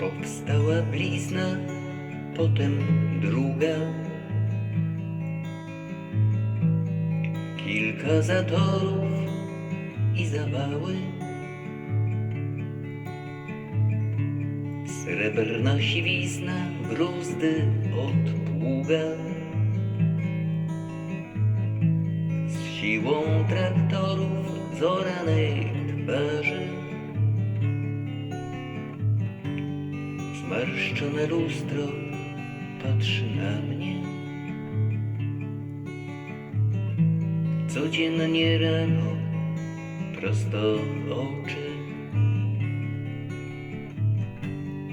Powstała blizna, potem druga. Kilka zatorów i zawały. Srebrna siwizna, bruzdy od pługa. Z siłą traktorów z Zmarszczone lustro patrzy na mnie. Codziennie rano prosto w oczy.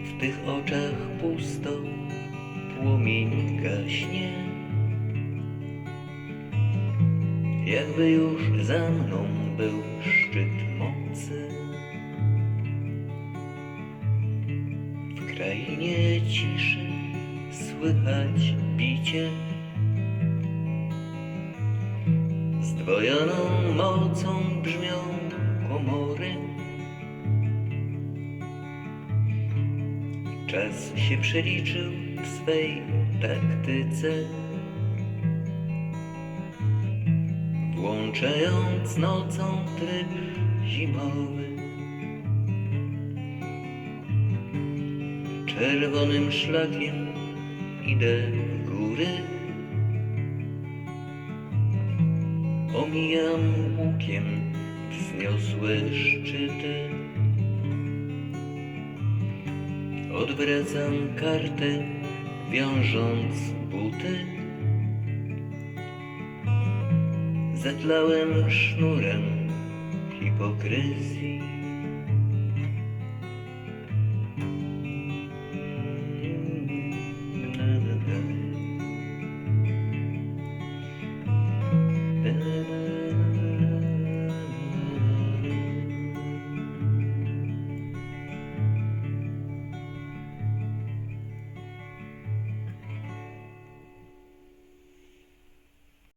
W tych oczach pusto płomień gaśnie. Jakby już za mną był szczyt mocy. W krainie ciszy słychać bicie. Zdwojoną mocą brzmią komory. Czas się przeliczył w swej taktyce. Włączając nocą tryb zimowy. Czerwonym szlakiem idę w góry. Omijam łukiem wzniosłe szczyty. Odwracam kartę, wiążąc buty. Zatlałem sznurem hipokryzji.